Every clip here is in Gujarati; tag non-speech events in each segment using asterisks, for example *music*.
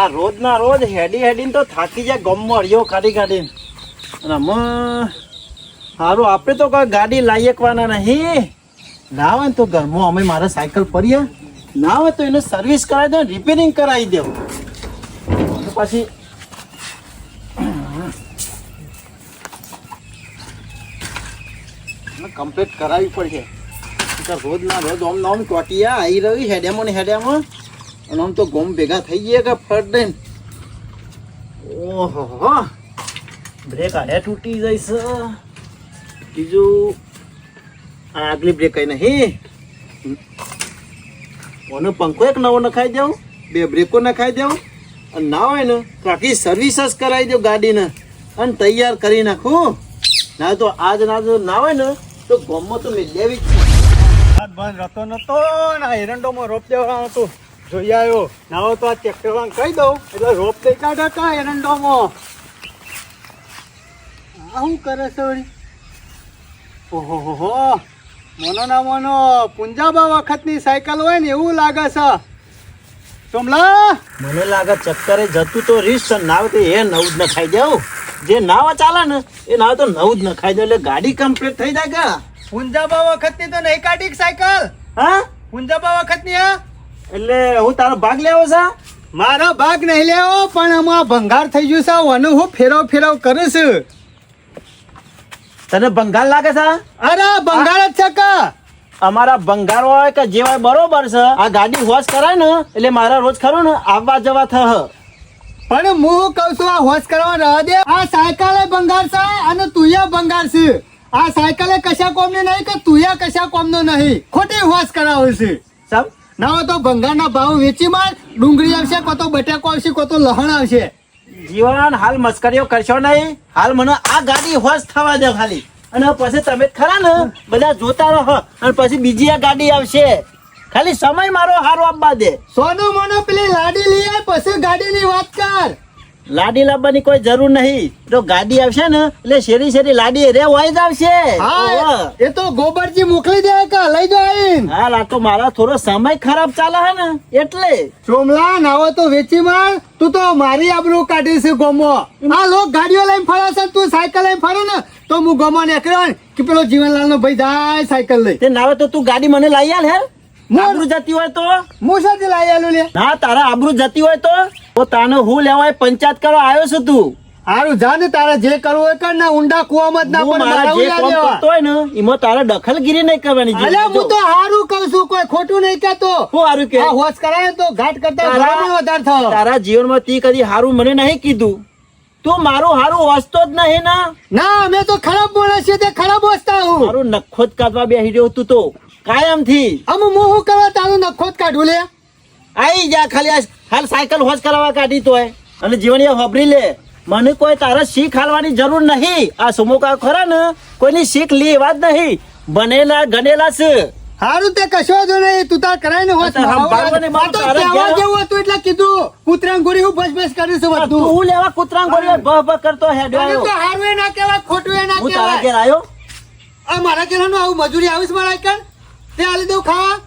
આ રોજના રોજ હેડી હેડીને તો થાકી જાય ગમમાં અડિયો કાઢી કાઢીને અને આમાં સારું આપણે તો કોઈ ગાડી લાવી શકવાના નહીં. ના હોય ને તો ઘરમાં અમે મારા સાયકલ પડીએ ના હોય તો એને સર્વિસ કરાવી દો રિપેરિંગ કરાવી દેવું પછી કમ્પ્લીટ કરાવવી પડશે. રોજ ના રોજ ઓમ નોમ ટોટિયા આવી રહી હેડેમો ને હેડેમાં અને આમ તો ગોમ ભેગા થઈ ગયા કે ફટ દઈને? ઓહો બ્રેક આડે તૂટી જાય છે. બીજું આ આગલી બ્રેક કઈ નહીં? ઓનો પંખો એક નવો નખાઈ દઉં બે બ્રેકો નખાઈ દઉં અને ના હોય ને તો આખી સર્વિસ જ કરાવી દઉં ગાડીને. અને તૈયાર કરી નાખું. ના તો આજ ના જો ના હોય ને તો ગોમમાં તો મેં લેવી જ બંધ રહેતો નતો ને આ એરંડોમાં રોપ દેવાનો હતો. જોઈ આવ્યો ના હોય તો આ ટ્રેક્ટર વાંગ કહી દઉં. એટલે રોપ દઈ કાઢે કા એરંડોમાં આ શું કરે છે વળી? ઓહો હો મોનો ના મોનો. પુંજાબા વખતની સાયકલ હોય ને એવું લાગે છે. સોમલા? મને લાગે ચક્કરે જતું તો રીસ છે નાવ તો એ નવ જ નખાઈ જાવ જે નાવ ચાલે ને એ નાવ તો નવ જ નખાઈ દઉં એટલે ગાડી કમ્પ્લીટ થઈ જાય કે? પુંજાબા વખતની તો નહીં કાઢી સાયકલ? હા? પુંજાબા વખતની હા? એટલે હું તારો ભાગ લેવો છે? મારો ભાગ નહીં લેવો પણ આમાં ભંગાર થઈ ગયું છે વાનું હું ફેરવ ફેરવ કરું છું તને ભંગાર લાગે છે? અરે ભંગાર જ છે કા. અમારા ભંગાર હોય કે જે હોય બરોબર છે. આ ગાડી વોશ કરાય ને એટલે મારા રોજ ખરો ને આવવા જવા થ પણ હું શું કહું છું આ હોશ કરવા રહ દે. આ સાયકલે ભંગાર છે અને તુંય ભંગાર છે. આ સાયકલે કશા કોમની નહીં કે તુંય કશા કોમનો નહીં. ખોટી હોશ કરાવે છે. સમ ના હોય તો ભંગારના ભાવ વેચી માર ડુંગળી આવશે કો તો બટાકો આવશે કો તો લહણ આવશે. જીવન હાલ મસ્કરીઓ કરશો નહીં. હાલ મને આ ગાડી હોશ થવા દે ખાલી. અને પછી તમે ખરા ને? બધા જોતા રહો. અને પછી બીજી આ ગાડી આવશે. ખાલી સમય મારો હારો આપવા દે. સોનું મોનો પેલી લાડી લઈ પછી ગાડીની વાત કર. લાડી લાવવાની કોઈ જરૂર નહીં. તો ગાડી આવશે ને એટલે શેરી શેરી લાડી રે હોય જ આવશે. હા એ તો ગોબરજી મોકલી દે કે લઈ આઈને. હાલ આ તો મારા થોડો સમય ખરાબ ચાલે હે ને એટલે. સોમલા નાવો તો વેચી માર. તું તો મારી આબરૂ કાઢી છે ગોમો. આ લોક ગાડીઓ લઈને ફરે છે તું સાયકલ લઈને ફરે ને તો હું ગોમો નીકળ્યો કે પેલો જીવનલાલ નો ભાઈ જાય સાયકલ લઈ. તે નાવે તો તું ગાડી મને લઈ આલ હે. આબરૂ જતી હોય તો. મુસાથી લઈ આલું લે. ના તારા આબરૂ જતી હોય તો. તાને હું લેવાય પંચાયત કરવા આવ્યો છું તું. હારું જા ને તારે જે કરવું હોય કર ના ઊંડા કુવામાં જ ના પડે મારા જે કામ કરતો હોય ને એમાં તારે દખલગીરી નહીં કરવાની અલ્યા હું તો હારું કહું છું કોઈ ખોટું નહીં કહેતો. હું હારું કે? આ હોશ કરાય તો ઘાટ કરતા ઘણામાં વધારે થયો. તારા જીવનમાં તી કદી હારું મને નહીં કીધું. તું મારું હારું વાંચતો જ નહીં ના. ના અમે તો ખરાબ બોલે છે તે ખરાબ વસ્તા હું. મારું નખોત કાઢવા બેસી રહ્યો તું તો. કાયમથી આમ હું કરવા તારું નખોત કાઢું લે? આઈ જા ખાલી હાલ સાયકલ હોજ કરાવવા કાઢી તોય. અને જીવણીએ હોબરી લે. મને કોઈ તારા શીખ હાલવાની જરૂર નહીં. આ સુમોકા ખરા ને કોઈની શીખ લેવા જ નહીં. બનેલા ગનેલા છે. હારું તે કશો જો નહીં. તું તાર કરાય ને હોત તો કહેવા જેવું હતું એટલે કીધું કૂતરાને ગોરી હું બસ બસ કરી છું બધું. તું લેવા કૂતરા ગોરી બહ બહ કરતો હેડ્યો આવ્યો. તો હારું એ ના કહેવાય ખોટું એ ના હું તારા ઘેર આવ્યો? આ મારા ઘેરનું આવું મજૂરી આવીશ મારા કણ તે આલી દઉં ખાવા?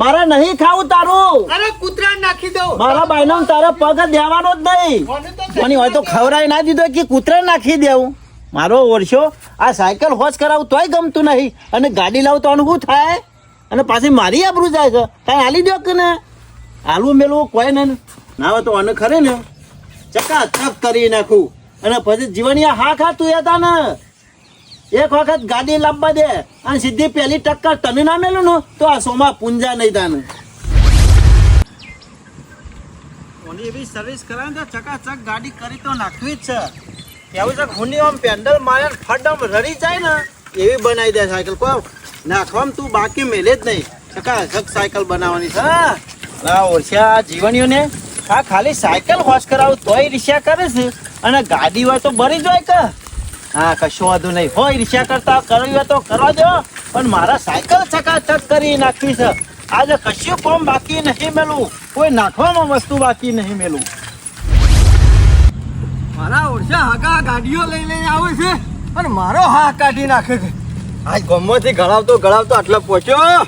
મારે નહીં ખાવું તારું. અરે કૂતરાને નાખી દઉં. મારા બાયનો તારા પગ દેવાનો જ નહીં. મને હોય તો ખવડાવી ના દીધો કે કૂતરા નાખી દેવું. મારો ઓરશો આ સાયકલ હોશ કરાવું તોય ગમતું નહીં. અને ગાડી લાવું તો અનુભવ થાય? અને પાછી મારી આબરૂ જાય છે. કાંઈ હાલી દો કે ને? હાલવું મેળવું કોઈ ને ના. હોય તો અને ખરે ને. ચકા ચક કરી નાખું. અને પછી જીવનિયા હા ખાતું હતા ને એક વખત ગાડી લાવવા દે અને સીધી પહેલી ટક્કર તને ના મેલું ને, તો આ સોમાં પૂંજા નહીં તાને ઓની એવી સર્વિસ કરાવે તો ચકાચક ગાડી કરી તો નાખવી જ છે. એવું છે હુની આમ પેન્ડલ મારે ફડમ રડી જાય ને, એવી બનાવી દે સાયકલ. કો નાખવામાં તું બાકી મેલે જ નહીં. ચકાચક સાયકલ બનાવવાની છે આ ઓછા જીવનીઓને આ ખાલી સાયકલ વોશ કરાવું તોય રિક્ષા કરે છે. અને ગાડી હોય તો બરી જાય કે. હા, કશું વાંધો નહીં. હોય રિક્ષા કરતા કરવી હોય તો કરવા દો. પણ મારા સાયકલ ચકાચક કરી નાખી છે. આજે કશું કોમ બાકી નહીં મેલું. કોઈ નાખવામાં વસ્તુ બાકી નહીં મેલું. મારા ઓરસા હાકા ગાડીઓ લઈ લઈને આવે છે અને મારો હા કાઢી નાખે છે. આજ ગમોથી ગળાવતો ગળાવતો આટલો પહોંચ્યો.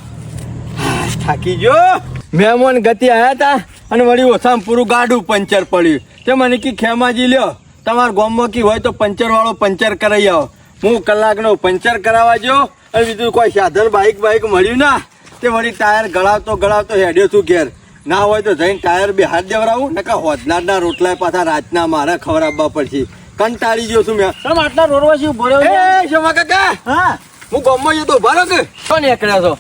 થાકી ગયો. મહેમાન ગતિ આવ્યા હતા અને વળી ઓછામાં પૂરું ગાડું પંચર પડ્યું. તે મને કી ખેમાજી લ્યો. તમારા ગામમાં કી હોય તો પંચર વાળો પંચર કરાવી આવો. હું કલાકનો પંચર કરાવવા જો અને બીજું કોઈ સાધન બાઇક બાઇક મળ્યું ના તે વળી ટાયર ગળાવતો ગળાવતો હેડ્યો છું ઘેર. ના હોય તો જઈને ટાયર બે હાથ દેવડાવું ને કા હોદનારના રોટલા પાછા રાતના મારે ખવડાવવા પડશે. કંટાળી ગયો છું મેં. તમે આટલા રોડવાસી ઊભો રહ્યો? એ શોભા કાકા હા. હું ગામમાં જતો ભરો કે? તો એકડ્યા છો?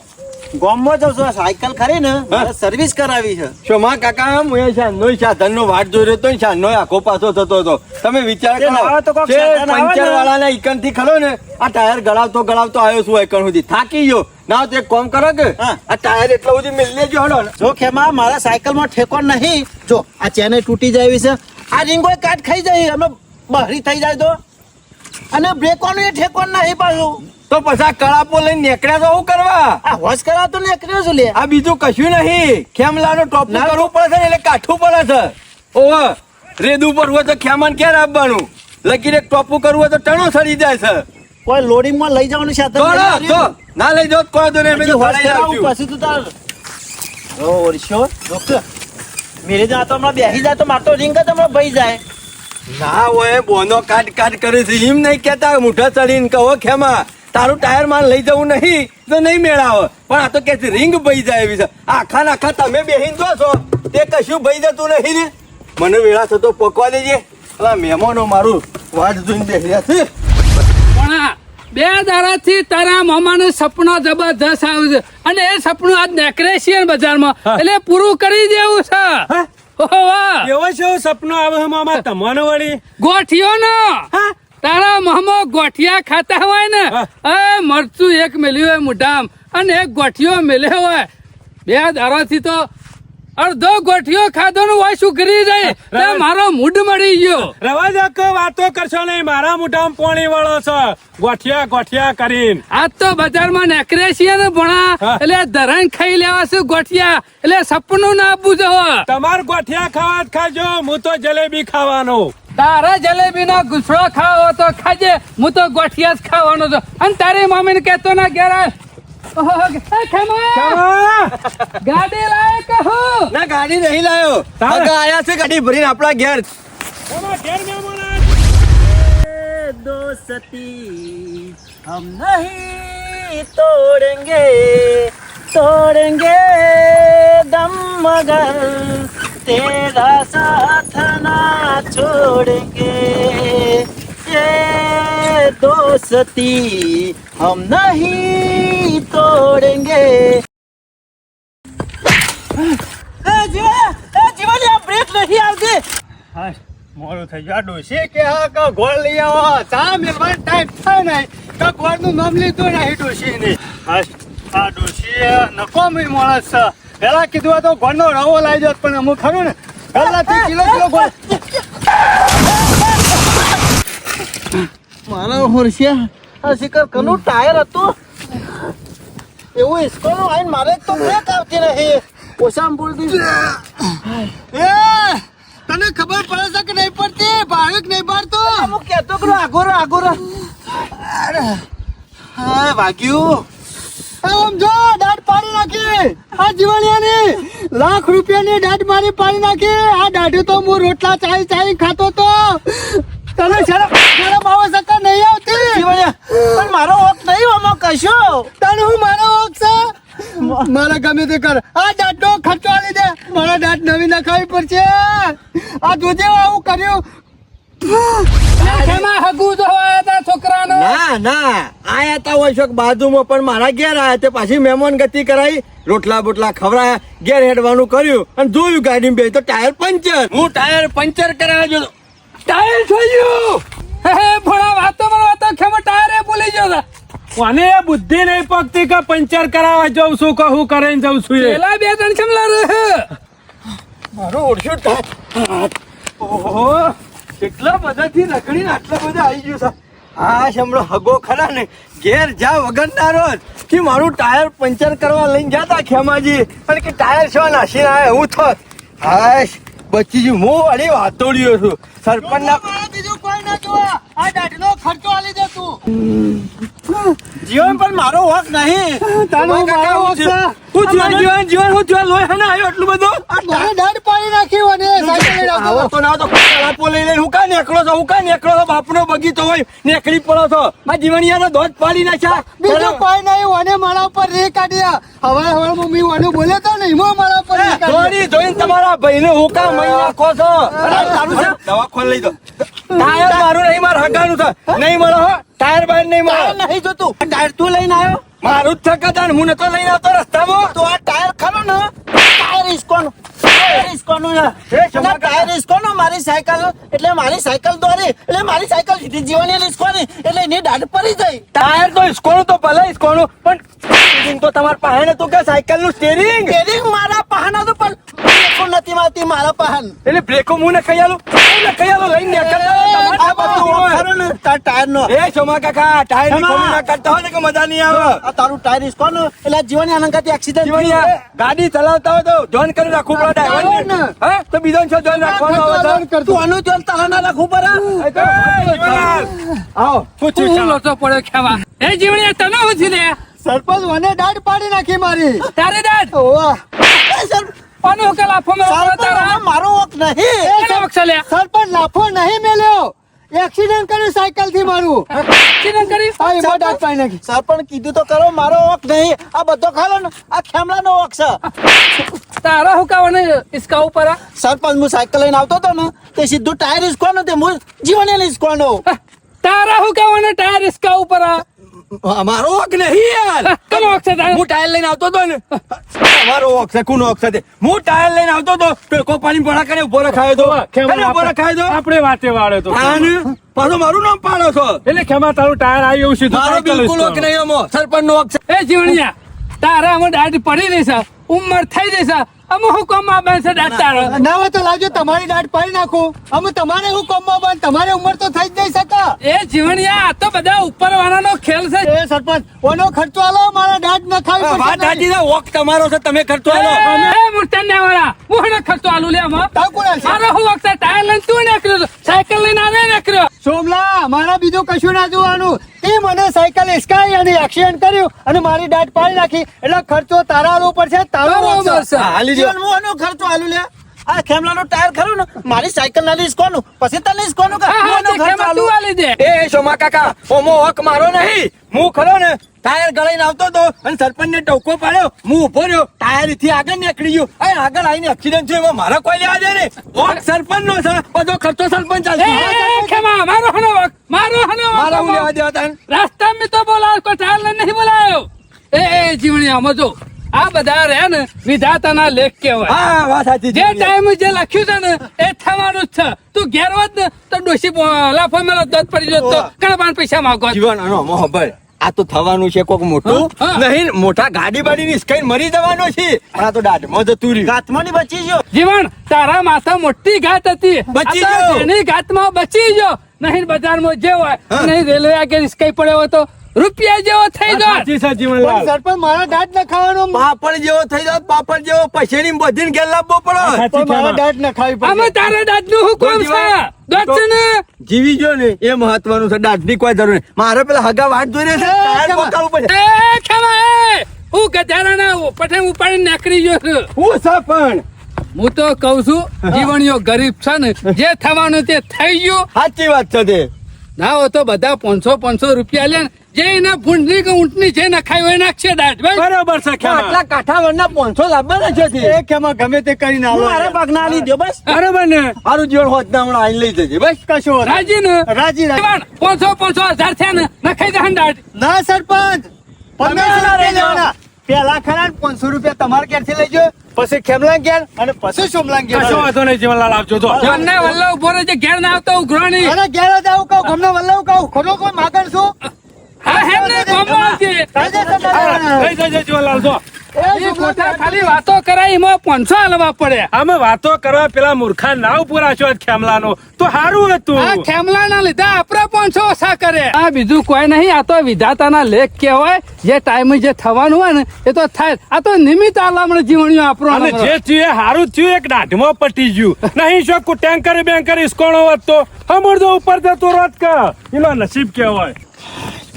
ગામમાં જાઉં છું. આ સાયકલ ખરી ને? મારે સર્વિસ કરાવી છે. શોમા કાકા હું એ શાનનો સાધનનો વાટ જોઈ રહ્યો તો શાનનો આખો પાછો થતો હતો. તમે વિચાર કરો છે. પંચર વાળાના ઈકણથી ખરો ને આ ટાયર ગળાવતો ગળાવતો આવ્યો છું ઈકણ સુધી. થાકી ગયો. ના તો એક કોમ કરો કે આ ટાયર એટલો સુધી મિલ લેજો હડો ને જો ખેમા મારા સાયકલમાં ઠેકો નહીં. જો આ ચેને તૂટી જાય એવી છે. આ રીંગો કાટ ખાઈ જાય અમે બહરી થઈ જાય તો. અને બ્રેકોનું એ ઠેકો નહીં પાછું તો પછી આ કળાપો લઈને નીકળ્યા તો શું કરવા? આ હોશ કરવા તો કર્યો છું લે. આ બીજું કશું નહીં. ખેમલાનો ટોપ. કરવું પડે છે એટલે કાઠું પડે છે. ઓહો રેદ ઉપર હોય તો ખેમાન ક્યારે આપવાનું? લગીને ટોપું કરવું હોય તો ટણો સડી જાય છે. કોઈ લોડિંગમાં લઈ જવાનું છે તો ના, તો લઈ જાઓ કોઈ તો નહીં, પછી હોશ કરાવું, પછી તું તાર. ઓ ઓરશો ડોક્ટર મેરે જા તો હમણાં બેસી જાય તો મારતો તો રિંગ જ હમણાં ભાઈ જાય. ના હોય બોનો કાટ કાટ કરે છે. એમ નહીં કેતા મુઠા ચડીને કહો ખેમા. તારું ટાયર માર લઈ જવું નહીં તો નહીં મેળાવે. પણ આ તો કે રિંગ ભઈ જાય એવી છે. આખા આખા તમે બેહીન જો છો તે કશું ભઈ જતું નહીં ને. મને વેળા થતો પકવા દેજે. અલા મહેમાનો મારું વાટ જોઈને બેહ્યા છે. પણ બે દાડાથી તારા મામાનું સપનું જબરજસ્ત આવ્યું છે. અને એ સપનું આજ નીકળે છે ને બજારમાં એટલે પૂરું કરી દેવું છે. એવો છે સપનો આવે મામા તમને વળી. ગોઠિયો નો તારા મામો ગોઠિયા ખાતા હોય ને એ મરચું એક મેલ્યું હોય મોઢામ અને એક ગોઠિયો મેલ્યો હોય. બે દાડાથી તો અડધો ગોઠિયો ખાધો નું હોય શું રહી મારો મૂડ મળી ગયો. રવાજક વાતો કરશો નહીં મારા મુઢામ પોણી વાળો છો. ગોઠિયા ગોઠિયા કરીને. આજ તો બજારમાં નેકરે છીએ ને ભણા. એટલે ધરણ ખાઈ લેવા છે ગોઠિયા? એટલે સપનું ના આપવું જો તમાર ગોઠિયા ખાવા જ ખાજો હું તો જલેબી ખાવાનો. તારા જલેબી નો ગુસડો ખાવો તો ખાજે હું તો ગોઠિયા જ ખાવાનો છું. અને તારી મમ્મી ને કેતો ના ઘેરા ગાડી લાયો કહો ના ગાડી નહીં લાયો. તારા? આયા છે ગાડી ભરીને આપણા ઘેર. દોસ્તી હમ નહીં તોડેંગે તોડેંગે દમ મગર. तोड़ेंगे तोड़ेंगे दम मगर तेरा साथ ना छोड़ेंगे ये दोस्ती हम नहीं तोड़ेंगे ए जीवा ए जीवा ये ब्रेक नहीं આવતી મોડું થઈ ગયું આ ડોશી કે હા કે ગોળ લઈ આવો ચા મેલવાનો ટાઈમ થાય નહીં કે ગોળનું નામ લીધું નહીં ડોશી ને આ ડોશી નકોમી માણસ છે પેલા કીધું તો ગોળનો રવો લાવી દો પણ અમુક ખરું ને પહેલાથી કિલો કિલો ગોળ. મારા હોરસિયા આ શિકર કનું ટાયર હતું. એવું ઇસ્કોનું આઈને મારે તો બ્રેક આવતી નહીં ઓછામાં બોલતી. એ તને ખબર પડે છે કે નહીં પડતી? ભાડુક નહીં પાડતો? અમુક કહેતો કે આગોરો આગોરો હા વાગ્યું. આમ જો પાડી નાખી. આ જીવણિયાની લાખ રૂપિયાની દાઢ મારી પાડી નાખી. આ દાઢી તો હું રોટલા ચાઈ ચાઈ ખાતો તો. તને શરમ શરમ આવે છે નહીં આવતી? પણ મારો હોક નહીં આમાં કશો? તને હું મારો હક છે? મારે ગમે તે કર. આ દાંતનો ખર્ચો આલી દે. મારા દાંત નવી નખાવી પડશે. આ જોજે આવું કર્યું. ના ના. આયા તા હોય બાજુમાં પણ મારા ઘેર આયા તે પાછી મહેમાન ગતિ કરાઈ રોટલા બોટલા ખવડાયા ઘેર હેડવાનું કર્યું અને જોયું ગાડી બે તો ટાયર પંચર. હું ટાયર પંચર કરાવવા જો ટાયર થયું હે હે, ભણા વાતો માં વાતો ખેમા ટાયરે ભૂલી ગયો છે. કોને બુદ્ધિ નહીં પગતી કે પંચર કરાવવા જઉં છું કે હું કરીને જઉં છું એ? પેલા બે ત્રણ ચમલા રહે? મારો ઓળખ્યો ટાયર ઓહો. કેટલા બધાથી રખડીને આટલા બધા આવી ગયું છે? હા શમડો હગો ખરા ને? ઘેર જા વગર ના રોજ. કે મારું ટાયર પંચર કરવા લઈને જતા ખેમાજી. અને કે ટાયર છો નાસી ના હું થોત. હાશ બચી હું વળી વાતોડ્યો છું. સરપંચ ના બીજું કોઈ ના જોવા. આ દાઢનો ખર્ચો આલી દે તું. જીવન પણ મારો હક નહીં. *laughs* તારો મારો હું છે? હું જીવન જીવન જીવન હું જીવન લોહી હે આવ્યો એટલું બધું? મારે દાઢ પાડી નાખ્યો અને સાયકલ આવો તો ના તો લાપો લઈ લઈને હું કા નીકળો છો? હું કા નીકળો છો? બાપનો બગીચો હોય નીકળી પડો છો. આ જીવણિયાનો ધોધ પાડી નાખ્યા. બીજું પાઈ નહીં અને મારા ઉપર રે કાઢ્યા. હવે હવે મમ્મી વને બોલે તો નહીં મો મારા ઉપર રે કાઢ્યા. જોઈને તમારા ભાઈને હું કા મહી નાખો છો? તારું છે? દવા ખોલ લઈ દો તાયર મારું નહીં મારા હગાનું છે. નહીં મળો હો. ટાયર બાર નહીં મારે નહીં જોતું. ટાયર તું લઈને આવ્યો? મારું જ છે હું નતો લઈને આવતો રસ્તામાં. તો આ ટાયર ખરો ને? ટાયર ઇસ્કોનું ટાયર ટાયર મારી સાયકલ એટલે મારી સાયકલ દોરી. એટલે મારી સાયકલ સીધી જીવની ઇસ્કોની એટલે એની દાઢ પડી ગઈ. ટાયર તો ઇસ્કોનું તો ભલે ઇસ્કોનું પણ તો તમારા પાસે નતું કે સાયકલનું સ્ટેરિંગ સ્ટેરિંગ મારા પાહન હતું પણ બ્રેકો નથી મારતી મારા પાહન એટલે બ્રેકો હું ને હું ને ખાઈ આલું? લઈને નીકળતા તાર ટાયર નો. એ શોમા કાકા ટાયરની કોમી ના કરતા હોય ને કે મજા નહીં આવે. આ તારું ટાયર ઇસ્કોનું એટલે જીવની અનંકાથી એક્સિડન્ટ જીવણિયા, ગાડી ચલાવતા હોય તો જોન કરી રાખવું પડે ને. ને. તો બીજો છો જોન રાખવાનો આવે તો. તું આનું જોન તારા ના રાખવું પડે. એ એ આવો પૂછી ચાલો. તો પડે ખેવા. એ જીવણી તને ઉછી લે સરપંચ મને દાઢ પાડી નાખી મારી. તારે દાડ ઓવા કોનો લાફો મેળવો તારા? મારો વક નહીં. કોનો વક્ષ લે સરપંચ લાફો નહીં મેલ્યો. એક્સિડન્ટ કર્યું સાયકલથી મારું. એક્સિડન્ટ કરી? હા એમાં દાંત પાઈ નાખી. સરપંચ કીધું તો કરો મારો ઓક નહીં. આ બધો ખાલો ને આ ખેમલાનો ઓક છે. તારા હુકાવાને ઇસકા ઉપર આ? સરપંચ હું સાયકલ લઈને આવતો હતો ને તે સીધું ટાયર ઇસ્કોનો તે હું જીવન ઇસ્કોનો તારા હુકાવાને ટાયર ઇસકા ઉપર આ? અમારો વોક નહીં યાર કોનો વોક છે? હું ટાયર લઈને આવતો હતો ને. અમારો વોક છે કોનો વોક છે હું ટાયર લઈને આવતો તો ટોકો પાણી ભરા કરે ઊભો રખાયો તો. અરે ઊભો રખાયો તો. આપણે વાતે વાળે તો આને પાછું મારું નામ પાડો છો. એટલે ખેમા તારું ટાયર આવી એવું સીધું મારો બિલકુલ વોક નહીં અમો સરપંચ નો વોક છે. એ જીવણિયા તારા અમે દાઢ પડી રહી ઉમર થઈ જશે છે. અમે હું કોમ બેસે તારો ના હોય તો લાવજો તમારી દાઢ પાડી નાખું. અમે તમારે હું કોમમાં બંધ? તમારે ઉંમર તો થઈ જ નહીં શકે એ જીવણિયા આ તો બધા ઉપર વાળાનો ખેલ છે. એ સરપંચ ઓનો ખર્ચો આલો મારા દાઢ ન ખાવી વાત દાદી સાચી ઓક તમારો છે તમે ખર્ચો આલો. એ ને વાળા હું ખર્ચો આલુ લે અમે તાવ કોણ? મારો હું વખત ટાયર લઈને તું છો. સાયકલ લઈને આવે નીકળ્યો સોમલા મારા બીજું કશું ના જોવાનું તે મને સાયકલ ઇસકાઈ અને એક્સિડન્ટ કર્યું અને મારી દાંત પાડી નાખી. એટલે ખર્ચો તારા આલવો પડશે તારો હાલી ખર્ચો આલુ લે. આ ખેમલાનો ટાયર ખરું ને મારી સાયકલ ના લીસ કોનું? પછી તને લીસ કોનું કે? આનો ખર્ચો આલી દે. એ સોમા કાકા ઓમો હક મારો નહીં. હું ખરો ને ટાયર ગળાઈને આવતો હતો અને સરપંચને ટોકો પાડ્યો. હું ઊભો રહ્યો ટાયરથી આગળ નીકળી ગયું. અહીં આગળ આવીને એક્સિડન્ટ થયો એમાં મારા કોઈ લેવા દે ને વોક સરપંચ નો છે બધો ખર્ચો સરપંચ ચાલશે મારો હનો મારો હનો મારા હું લેવા દેવા રાસ્તા મેં તો બોલા એ જીવણિયા મજો આ બધા રહ્યા ને વિધાતાના લેખ કહેવાય. હા વાત સાચી જે ટાઈમ જે લખ્યું છે ને એ થવાનું જ છે. તું ઘેર હોત ને તો ડોસી લાફો મેલો દત પડી જતો. તો કણબાન પૈસા માંગો જીવન અનો મોહબ્બત આ તો થવાનું છે કોક મોટું. નહીં મોટા ગાડી બાડી ની સ્કઈ મરી જવાનો છે. આ તો દાઢમાં જતું રહ્યું. ગાતમાં ની બચી ગયો. જીવન તારા માથા મોટી ઘાત હતી. બચી ગયો. એની ઘાતમાં બચી ગયો. નહીં બજારમાં જે હોય નહીં રેલવે આગળ કઈ પડ્યો હોય તો રૂપિયા જેવો થઈ ગયો. સાચી સાચી જીવનલાલ સરપંચ મારા દાંત ન ખાવાનો પાપડ જેવો થઈ જાવ પાપડ જેવો પછેડી બધીને ગેલ લાવવો પડો. મારા દાંત ન ખાવી પડે અમે તારા દાદનું હુકમ છે? દોત છે ને જીવી ગયો ને એ મહત્વનું છે દાઢની કોઈ જરૂર નહીં. મારે પેલા હગા વાટ જોઈ રહે છે ટાયર? પકડવું પડે. એ ખેમા એ! હું ગધારાના પઠે ઉપાડીને નીકળી ગયો છું. હું છે પણ? હું તો કઉ છું જીવણીઓ ગરીબ છે ને જે થવાનું તે થઈ ગયું. સાચી વાત છે તે. ના હો તો બધા પાંચસો પાંચસો રૂપિયા લે ને જે એના ભૂંડની કે ઊંટની જે નખાયો એ નાખશે દાટ બરાબર છે ખેમા. આટલા કાંઠાવળના પાંચસો લાવવાના છે તે. એ કેમાં ગમે તે કરીને આલો મારા ભાગના ના લીધો બસ. બરાબર ને? મારું જોડ હોત ના હમણાં આઈ લઈ જજે બસ. કશો રાજી ને? રાજી રાજી. પાંચસો પાંચસો હજાર છે ને નખાઈ દે દાટ ના સરપંચ. પંદરસો રૂપિયા લેવાના. પેલા ખરા પાંચસો રૂપિયા તમારા ઘેરથી લઈ જાઓ પછી ખેમલા ઘેર અને પછી સોમલા કશો ઘેર વાંધો નહીં જીવનલાલ આવજો તો ગમને વલ્લો ઊભો રહે છે ઘેર ના આવતો ઉઘરાણી અને ઘેર જ આવું કહું ગમનો વલ્લવ કહું. ખોટો કોઈ માગણ છું હા હે ને ગમવા છે કાયદેસર ના હા, લેવાના. લઈ જજો જીવનલાલ જો. એ એ ખોટા ખાલી વાતો કરાય એમાં પાંચસો હાલવા પડે. અમે વાતો કરવા પેલા મૂર્ખા નાવ પુરાશો જ ખેમલાનો. તો સારું આ હતું. ખેમલા ના લીધા પાંચસો ઓછા કરે. આ બીજું કોઈ નહીં આ તો વિધાતાના લેખ કહેવાય. જે ટાઈમે જે થવાનું હોય ને એ તો થાય. આ તો નિમિત્ત આલામણ જીવણીઓ આપણો અને જે થયું જ થયું એક દાઢમાં પટી ગયું. નહીં શું ટેન્કર બેન્કર ઇસ્કોણો હોત તો હમણાં ઉપર જતો રોજ કા. એનો નસીબ કેવાય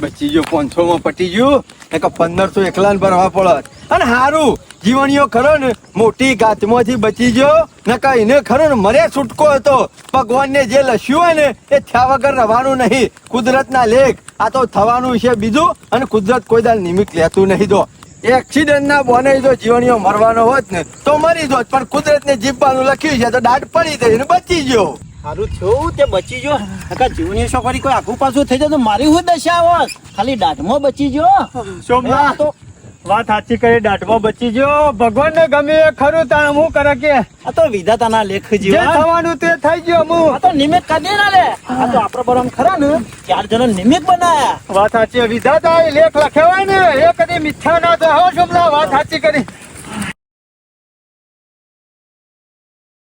બચી ગયો પાંચસો માં પટી ગયું. ને કે પંદરસો એકલા ને ભરવા પડત. અને હારું, જીવણીઓ ખરો ને, મોટી ગાતમાંથી બચી ગયો. ને કે એને ખરો ને, મરે છૂટકો હતો. ભગવાન ને જે લસ્યું હોય ને, એ થયા વગર રહેવાનું નહીં. કુદરત ના લેખ. આ તો થવાનું છે બીજું, અને કુદરત કોઈ દાલ નિમિત્ત લેતું નહીં. તો એક્સિડન્ટ ના બોને જો જીવણીઓ મરવાનો હોત ને, તો મરી જોત. પણ કુદરત ને જીવવાનું લખ્યું છે, તો દાઢ પડી ગઈ ને બચી ગયો. સારું થયું તે બચી જો નકર જીવની છોકરી કોઈ આખું પાછું થઈ જાય તો મારી હું દશા હોત? ખાલી દાઢમાં બચી ગયો. સોમનાથ તો વાત સાચી કરી દાઢમાં બચી ગયો. ભગવાન ને ગમે એ ખરું તાણ હું કરે કે? આ તો વિધાતાના લેખ જે થવાનું તે થઈ ગયો આ હું તો નિમિત કાઢી ના લે. આ તો આપણો બરાબર ખરા ને. ચાર જણ નિમિત બનાયા. વાત સાચી વિધાતા એ લેખ લખ્યો હોય ને એ કદી મિથ્યા ના તો હો સોમનાથ વાત સાચી કરી.